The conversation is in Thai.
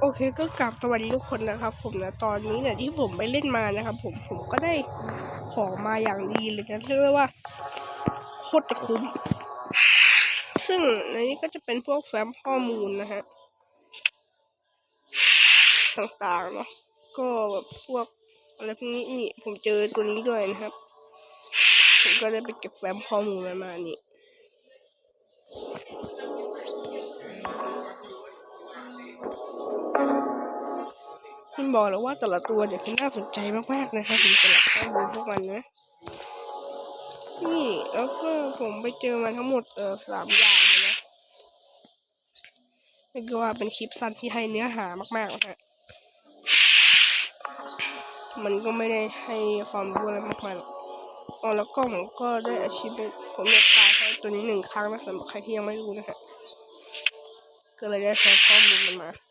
โอเคก็กลับสวัสดีทุกคนนะครับ ผมนะตอนนี้เนี่ยที่ผมไปเล่นมานะครับ ผมผมก็ได้ของมาอย่างดีเลยนะเรียกว่าโคตรจะคุ้ม ซึ่งในนี้ก็จะเป็นพวกแฟ้มข้อมูลนะฮะต่างๆเนาะก็แบบพวกอะไรพวกนี้นี่ผมเจอตัวนี้ด้วยนะครับผมก็ได้ไปเก็บแฟ้มข้อมูลมามานี่ บอกแล้วว่าแต่ละตัวเนี่ยคือน่าสนใจมากๆนะครับผมสำหรับข้อมูลพวกมันนะนี่แล้วก็ผมไปเจอมาทั้งหมดเออสามอย่างนะเรียกได้ว่าเป็นคลิปสั้นที่ให้เนื้อหามากๆนะฮะมันก็ไม่ได้ให้ความรู้อะไรมากมายหรอกอ๋อแล้วก็ผมก็ได้อาชีพผมอยากตายใช้ตัวนี้หนึ่งครั้งนะสำหรับใครที่ยังไม่รู้นะฮะก็เลยได้ใช้ข้อมูลมันมา